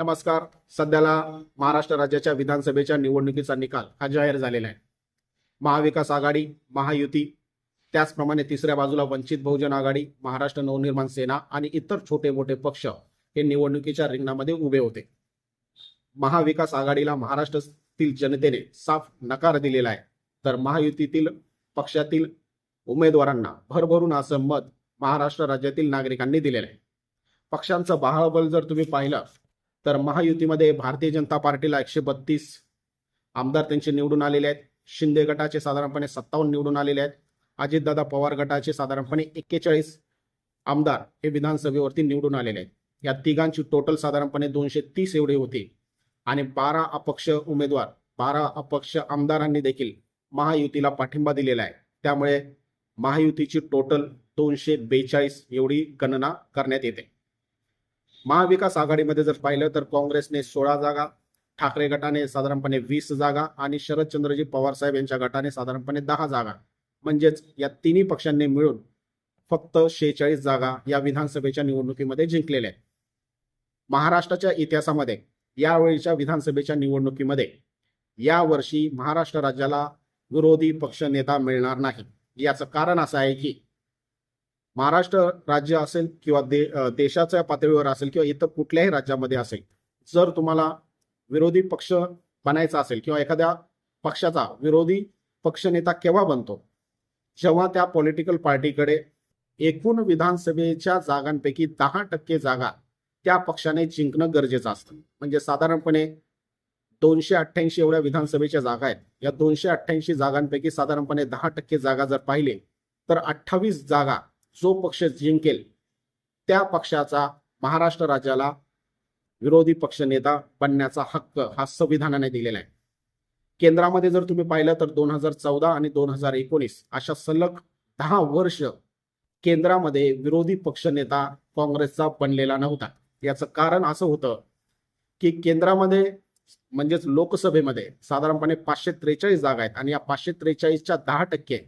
नमस्कार. सध्याला महाराष्ट्र राज्याच्या विधानसभेच्या निवडणुकीचा निकाल हा जाहीर झालेला आहे. महाविकास आघाडी महायुती त्याचप्रमाणे तिसऱ्या बाजूला वंचित बहुजन आघाडी महाराष्ट्र नवनिर्माण सेना आणि इतर छोटे मोठे पक्ष हे निवडणुकीच्या रिंगणामध्ये उभे होते. महाविकास आघाडीला महाराष्ट्रातील जनतेने साफ नकार दिलेला आहे. तर महायुतीतील पक्षातील उमेदवारांना भरभरून असं मत महाराष्ट्र राज्यातील नागरिकांनी दिलेलं आहे. पक्षांचं बाहुबल जर तुम्ही पाहिलं तर महायुतीमध्ये भारतीय जनता पार्टीला एकशे बत्तीस आमदार त्यांचे निवडून आलेले आहेत. शिंदे गटाचे साधारणपणे सत्तावन्न निवडून आलेले आहेत. अजितदादा पवार गटाचे साधारणपणे एक्केचाळीस आमदार हे विधानसभेवरती निवडून आलेले आहेत. या तिघांची टोटल साधारणपणे दोनशे तीस एवढी होती. आणि बारा अपक्ष उमेदवार बारा अपक्ष आमदारांनी देखील महायुतीला पाठिंबा दिलेला आहे. त्यामुळे महायुतीची टोटल दोनशे बेचाळीस एवढी गणना करण्यात येते. महाविकास आघाडीमध्ये जर पाहिलं तर काँग्रेसने सोळा जागा ठाकरे गटाने साधारणपणे वीस जागा आणि शरदचंद्रजी पवार साहेब यांच्या गटाने साधारणपणे दहा जागा. म्हणजेच या तिन्ही पक्षांनी मिळून फक्त शेहेचाळीस जागा या विधानसभेच्या निवडणुकीमध्ये जिंकलेल्या आहेत. महाराष्ट्राच्या इतिहासामध्ये यावेळीच्या विधानसभेच्या निवडणुकीमध्ये यावर्षी महाराष्ट्र राज्याला विरोधी पक्ष नेता मिळणार नाही. याचं कारण असं आहे की महाराष्ट्र राज्य असेल किंवा दे देशाच्या पातळीवर असेल किंवा इतर कुठल्याही राज्यामध्ये असेल जर तुम्हाला विरोधी पक्ष बनायचा असेल किंवा एखाद्या पक्षाचा विरोधी पक्षनेता केव्हा बनतो जेव्हा त्या पॉलिटिकल पार्टीकडे एकूण विधानसभेच्या जागांपैकी दहा टक्के जागा त्या पक्षाने जिंकणं गरजेचं असतं. म्हणजे साधारणपणे दोनशे अठ्ठ्याऐंशी एवढ्या विधानसभेच्या जागा आहेत. या दोनशे अठ्ठ्याऐंशी जागांपैकी साधारणपणे दहा टक्के जागा जर पाहिले तर अठ्ठावीस जागा जो पक्ष जिंकेल त्या पक्षाचा महाराष्ट्र राज्याला विरोधी पक्षनेता बनण्याचा हक्क हा संविधानाने दिलेला आहे. केंद्रामध्ये जर तुम्ही पाहिलं तर दोन हजार चौदा आणि दोन हजार एकोणीस अशा सलग दहा वर्ष केंद्रामध्ये विरोधी पक्षनेता काँग्रेसचा बनलेला नव्हता. याचं कारण असं होतं की केंद्रामध्ये म्हणजेच लोकसभेमध्ये साधारणपणे पाचशे त्रेचाळीस जागा आहेत आणि या पाचशे त्रेचाळीसच्या दहा टक्के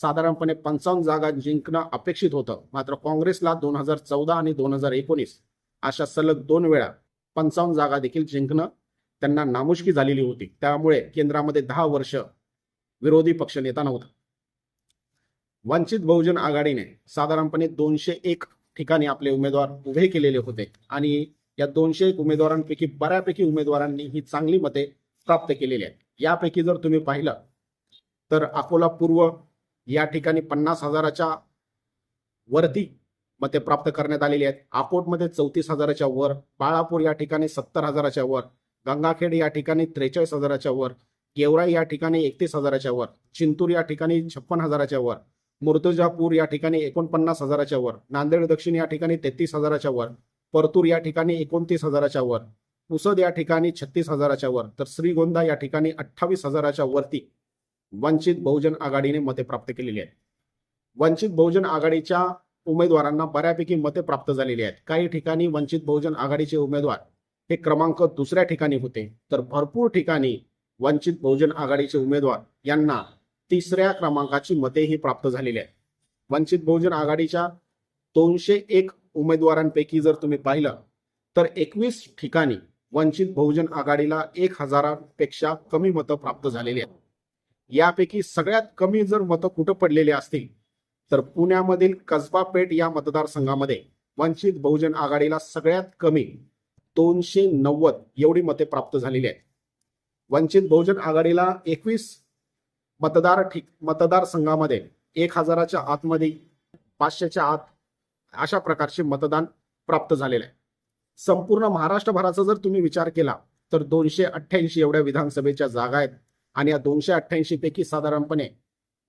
साधारणपणे पंचावन्न जागा जिंकणं अपेक्षित होतं. मात्र काँग्रेसला दोन हजार चौदा आणि दोन हजार एकोणीस अशा सलग दोन वेळा पंचावन्न जागा देखील जिंकणं त्यांना नामुष्की झालेली होती. त्यामुळे केंद्रामध्ये दहा वर्ष विरोधी पक्षनेता नव्हता. वंचित बहुजन आघाडीने साधारणपणे दोनशे एक ठिकाणी आपले उमेदवार उभे केलेले होते आणि या दोनशे एक उमेदवारांपैकी बऱ्यापैकी उमेदवारांनी ही चांगली मते प्राप्त केलेली आहेत. यापैकी जर तुम्ही पाहिलं तर अकोला पूर्व या ठिकाणी पन्नास हजाराच्या वरती मते प्राप्त करण्यात आलेली आहेत अकोटमध्ये चौतीस हजाराच्या वर बाळापूर या ठिकाणी सत्तर हजाराच्या वर गंगाखेड या ठिकाणी त्रेचाळीस हजाराच्या वर गेवराई या ठिकाणी एकतीस हजाराच्या वर चिंतूर या ठिकाणी छप्पन हजाराच्या वर मुर्तुजापूर या ठिकाणी एकोणपन्नास हजाराच्या वर नांदेड दक्षिण या ठिकाणी तेहतीस हजाराच्या वर परतूर या ठिकाणी एकोणतीस हजाराच्या वर पुसद या ठिकाणी छत्तीस हजाराच्या वर तर श्रीगोंदा या ठिकाणी अठ्ठावीस हजाराच्या वरती वंचित बहुजन आघाडीने मते प्राप्त केलेली आहेत. वंचित बहुजन आघाडीच्या उमेदवारांना बऱ्यापैकी मते प्राप्त झालेली आहेत. काही ठिकाणी वंचित बहुजन आघाडीचे उमेदवार हे क्रमांक दुसऱ्या ठिकाणी होते. तर भरपूर ठिकाणी वंचित बहुजन आघाडीचे उमेदवार यांना तिसऱ्या क्रमांकाची मतेही प्राप्त झालेली आहेत. वंचित बहुजन आघाडीच्या दोनशे एक उमेदवारांपैकी जर तुम्ही पाहिलं तर एकवीस ठिकाणी वंचित बहुजन आघाडीला एक हजारापेक्षा कमी मतं प्राप्त झालेली आहेत. यापैकी सगळ्यात कमी जर मतं कुठं पडलेली असतील तर पुण्यामधील कसबा पेठ या मतदारसंघामध्ये वंचित बहुजन आघाडीला सगळ्यात कमी दोनशे नव्वद एवढी मते प्राप्त झालेली आहेत. वंचित बहुजन आघाडीला एकवीस मतदार ठीक मतदारसंघामध्ये एक हजाराच्या आतमध्ये पाचशेच्या आत अशा प्रकारचे मतदान प्राप्त झालेलं आहे. संपूर्ण महाराष्ट्रभराचा जर तुम्ही विचार केला तर दोनशे अठ्ठ्याऐंशी एवढ्या विधानसभेच्या जागा आहेत. आणि या दोनशे अठ्ठ्याऐंशी पैकी साधारणपणे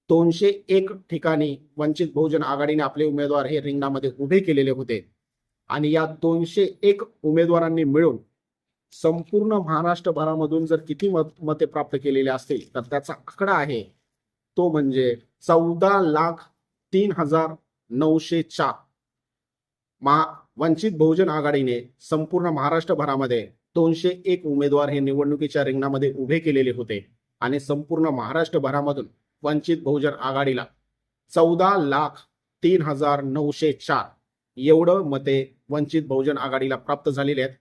दोनशे एक ठिकाणी वंचित बहुजन आघाडीने आपले उमेदवार हे रिंगणामध्ये उभे केलेले होते. आणि या दोनशे एक उमेदवारांनी मिळून संपूर्ण महाराष्ट्रभरामधून जर किती मत मते प्राप्त केलेले असतील तर त्याचा आकडा आहे. तो म्हणजे चौदा लाख तीन हजार नऊशे चार. महा वंचित बहुजन आघाडीने संपूर्ण महाराष्ट्रभरामध्ये दोनशे एक उमेदवार हे निवडणुकीच्या रिंगणामध्ये उभे केलेले होते. आणि संपूर्ण महाराष्ट्रभरामधून वंचित बहुजन आघाडीला चौदा लाख तीन हजार नऊशे चार एवढं मते वंचित बहुजन आघाडीला प्राप्त झालेली आहेत.